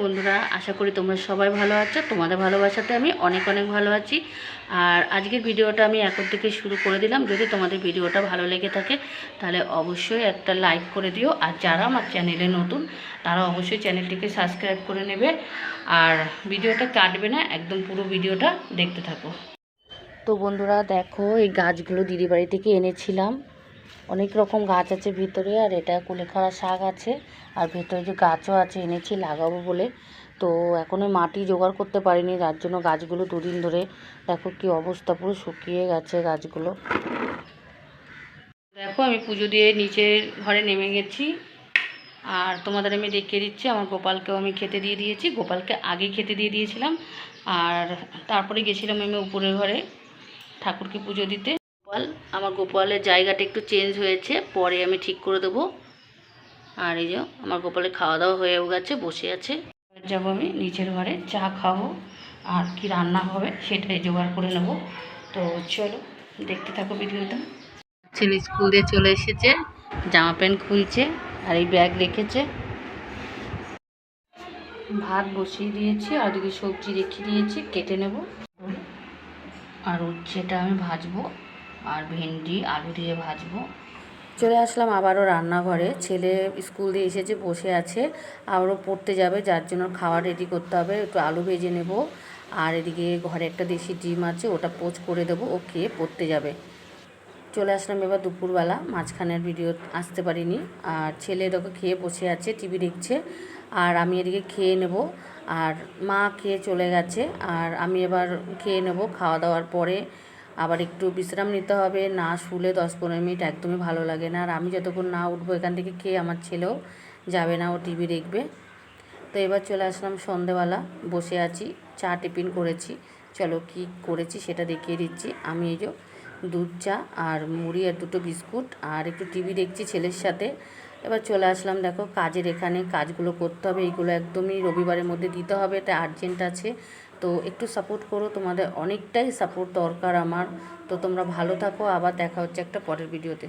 বন্ধুরা, আশা করি তোমরা সবাই ভালো আছো। তোমাদের ভালোবাসাতে আমি অনেক অনেক ভালো আছি। আর আজকের ভিডিওটা আমি এখন থেকে শুরু করে দিলাম। যদি তোমাদের ভিডিওটা ভালো লেগে থাকে, তাহলে অবশ্যই একটা লাইক করে দিও। আর যারা আমার চ্যানেলে নতুন, তারা অবশ্যই চ্যানেলটিকে সাবস্ক্রাইব করে নেবে। আর ভিডিওটা কাটবে না, একদম পুরো ভিডিওটা দেখতে থাকো। তো বন্ধুরা, দেখো এই গাছগুলো দিদি বাড়ি থেকে এনেছিলাম। অনেক রকম গাছ আছে ভিতরে, আর এটা কুলেখাড়া শাক আছে, আর ভেতরে যে গাছও আছে এনেছি লাগাবো বলে। তো এখনও মাটি জোগাড় করতে পারিনি, যার জন্য গাছগুলো দুদিন ধরে দেখো কি অবস্থা, পুরো শুকিয়ে গেছে গাছগুলো। দেখো আমি পুজো দিয়ে নিচের ঘরে নেমে গেছি, আর তোমাদের আমি দেখিয়ে দিচ্ছি, আমার গোপালকেও আমি খেতে দিয়ে দিয়েছি, গোপালকে আগে খেতে দিয়ে দিয়েছিলাম, আর তারপরে গেছিলাম আমি উপরের ঘরে ঠাকুরকে পুজো দিতে। গোপাল। আমার গোপালের জায়গাটা একটু চেঞ্জ হয়েছে, পরে আমি ঠিক করে দেবো। আর এই যে, আমার গোপালের খাওয়া দাওয়া হয়েও গেছে, বসে আছে। যাব আমি নিচের ঘরে, চা খাব। আর কি রান্না হবে সেটাই জোগাড় করে নেব। তো চলো, দেখতে থাকো ভিডিওটা। ছেলে স্কুল দিয়ে চলে এসেছে, জামা প্যান্ট খুলছে, আর এই ব্যাগ রেখেছে। ভাত বসিয়ে দিয়েছি, আর ওদিকে সবজি রেখে দিয়েছি, কেটে নেব। আর উচ্ছেটা আমি ভাজবো। আর ভেন্ডি, আলু দিয়ে ভাজবো। চলে আসলাম আবারও রান্নাঘরে। ছেলে স্কুল দিয়ে এসেছে, বসে আছে। আবারও পড়তে যাবে, যার জন্য খাবার রেডি করতে হবে। একটু আলু ভেজে নেব। আর এদিকে ঘরে একটা দেশি ডিম আছে, ওটা পোচ করে দেবো। ও খেয়ে পড়তে যাবে। চলে আসলাম এবার দুপুরবেলা। মাঝখানের ভিডিও আসতে পারিনি। আর ছেলে দেখো খেয়ে বসে আছে টিভি দেখছে। আর আমি এদিকে খেয়ে নেব। আর মা খেয়ে চলে গেছে। আর আমি এবার খেয়ে নেব। খাওয়া দাওয়ার পরে আবার একটু বিশ্রাম নিতে হবে, না শুলে দশ পনেরো মিনিট একদমই ভালো লাগে না। আর আমি যতক্ষণ না উঠবো এখান থেকে কে আমার ছেলেও যাবে না, ও টিভি দেখবে। তো এবার চলে আসলাম সন্ধেবেলা, বসে আছি, চা টিফিন করেছি। চলো কি করেছি সেটা দেখিয়ে দিচ্ছি। আমি এই যে দুধ চা আর মুড়ি আর দুটো বিস্কুট আর একটু টিভি দেখছি ছেলের সাথে। এবার চলে আসলাম, দেখো কাজের এখানে কাজগুলো করতে হবে, এইগুলো একদমই রবিবারের মধ্যে দিতে হবে, এটা আর্জেন্ট আছে। তো একটু সাপোর্ট করো, তোমাদের অনেকটাই সাপোর্ট দরকার আমার। তো তোমরা ভালো থাকো, আবার দেখা হচ্ছে একটা পরের ভিডিওতে